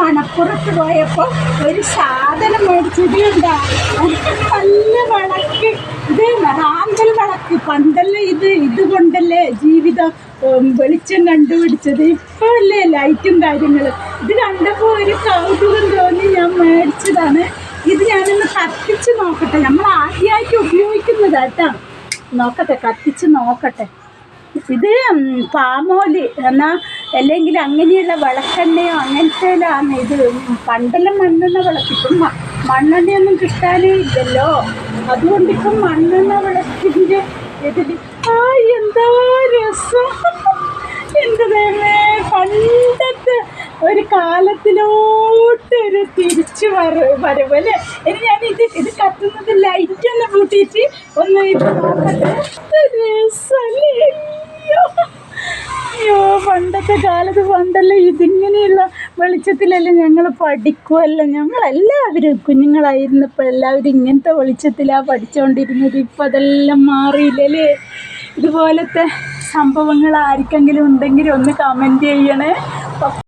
മണപ്പുറത്ത് പോയപ്പോൾ ഒരു സാധനം മേടിച്ചത് ഉണ്ടാ നല്ല വിളക്ക്. ഇത് റാന്തൽ വിളക്ക്. പണ്ടല്ലേ ഇത്? ഇത് കൊണ്ടല്ലേ ജീവിതം വെളിച്ചം കണ്ടുപിടിച്ചത്? ഇപ്പോൾ അല്ലേ ലൈറ്റും കാര്യങ്ങളും? ഇത് കണ്ടപ്പോൾ ഒരു കൗതുകം തോന്നി ഞാൻ മേടിച്ചതാണ്. ഇത് ഞാനൊന്ന് കത്തിച്ച് നോക്കട്ടെ. നമ്മൾ ആദ്യമായിട്ട് ഉപയോഗിക്കുന്നതാട്ടാ നോക്കട്ടെ കത്തിച്ച് നോക്കട്ടെ. ഇത് പാമോലി എന്നാൽ അല്ലെങ്കിൽ അങ്ങനെയുള്ള വിളക്കെണ്ണയോ അങ്ങനത്തേലാണ് ഇത് പണ്ടെല്ലാം മണ്ണെണ്ണ വിളക്ക് ഇപ്പം മ- മണ്ണെണ്ണയൊന്നും കിട്ടാനേ ഇല്ലല്ലോ. അതുകൊണ്ട് ഇപ്പം മണ്ണെണ്ണ വിളക്കിന്റെ ഇതിൽ ആ എന്താ രസം. എന്തേ പണ്ടത്തെ ഒരു കാലത്തിലോട്ട് ഒരു തിരിച്ചു വര വരവ് അല്ലേ? ഇനി ഞാൻ ഇത് ഇത് കത്തുന്നത് ലൈറ്റ് ഒന്ന് കൂട്ടിയിട്ട് ഒന്ന് ഇത് നോക്കട്ടെ. പണ്ടത്തെ കാലത്ത് പണ്ടല്ലേ ഇതിങ്ങനെയുള്ള വെളിച്ചത്തിലല്ലേ ഞങ്ങൾ പഠിക്കുമല്ലോ ഞങ്ങളെല്ലാവരും കുഞ്ഞുങ്ങളായിരുന്നപ്പോൾ എല്ലാവരും ഇങ്ങനത്തെ വെളിച്ചത്തിലാണ് പഠിച്ചുകൊണ്ടിരുന്നത് ഇപ്പം അതെല്ലാം മാറിയില്ലല്ലേ? ഇതുപോലത്തെ സംഭവങ്ങൾ ആർക്കെങ്കിലും ഉണ്ടെങ്കിൽ ഒന്ന് കമന്റ് ചെയ്യണേ.